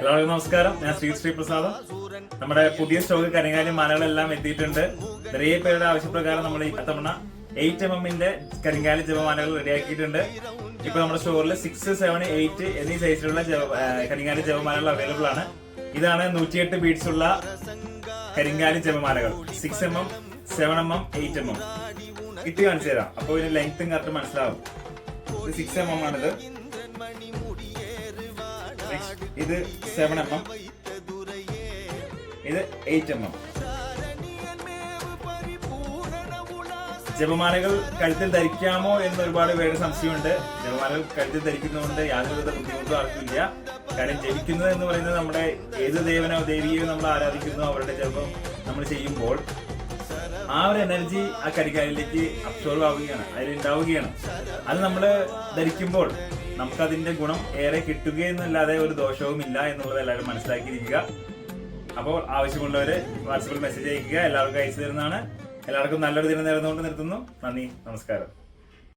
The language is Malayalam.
എല്ലാവർക്കും നമസ്കാരം. ഞാൻ ശ്രീ ശ്രീ പ്രസാദം. നമ്മുടെ പുതിയ സ്റ്റോക്ക് കരിങ്കാലി മാലകളെല്ലാം എത്തിയിട്ടുണ്ട്. നിറയെ പേരുടെ ആവശ്യപ്രകാരം നമ്മൾ ഈ തവണ എയ്റ്റ് എം എമ്മിന്റെ കരിങ്കാലി ജപമാലകൾ റെഡിയാക്കിയിട്ടുണ്ട്. ഇപ്പൊ നമ്മുടെ സ്റ്റോറിൽ സിക്സ് സെവൻ എയ്റ്റ് എന്നീ സൈസിലുള്ള കരിങ്കാലി ജപമാലകൾ അവൈലബിൾ ആണ്. ഇതാണ് നൂറ്റിയെട്ട് ബീഡ്സ് ഉള്ള കരിങ്കാലി ജപമാലകൾ. Six M M seven M M eight M എം ഇട്ട് കാണിച്ചു തരാം. അപ്പോൾ ഇതിന്റെ ലെങ്ത്തും കറക്റ്റ് മനസ്സിലാവും. സിക്സ് എം എം ആണിത്. ഇത് സെവൻ എം എം ഇത് എയ്റ്റ് എം എം ജപമാലകൾ കഴുത്തിൽ ധരിക്കാമോ എന്ന് ഒരുപാട് പേര് സംശയമുണ്ട്. ജപമാലകൾ കഴുത്തിൽ ധരിക്കുന്നതുകൊണ്ട് യാതൊരുവിധ ബുദ്ധിമുട്ടും ആർക്കില്ല കാര്യം ജപിക്കുന്നത് എന്ന് പറയുന്നത് നമ്മുടെ ഏത് ദേവനോ ദേവിയോ നമ്മൾ ആരാധിക്കുന്നു അവരുടെ ജപം നമ്മൾ ചെയ്യുമ്പോൾ ആ ഒരു എനർജി ആ കരിക്കാരിലേക്ക് അബ്സോർവ് ആവുകയാണ് അതിലുണ്ടാവുകയാണ് അത് നമ്മൾ ധരിക്കുമ്പോൾ നമുക്കതിന്റെ ഗുണം ഏറെ കിട്ടുകയെന്നല്ലാതെ ഒരു ദോഷവും ഇല്ല എന്നുള്ളത് എല്ലാവരും മനസ്സിലാക്കിയിരിക്കുക. അപ്പോൾ ആവശ്യമുള്ളവര് വാട്സപ്പിൽ മെസ്സേജ് അയക്കുക. എല്ലാവർക്കും അയച്ചു തരുന്നതാണ്. എല്ലാവർക്കും നല്ലൊരു ദിനം നേർന്നുകൊണ്ട് നിർത്തുന്നു. നന്ദി. നമസ്കാരം.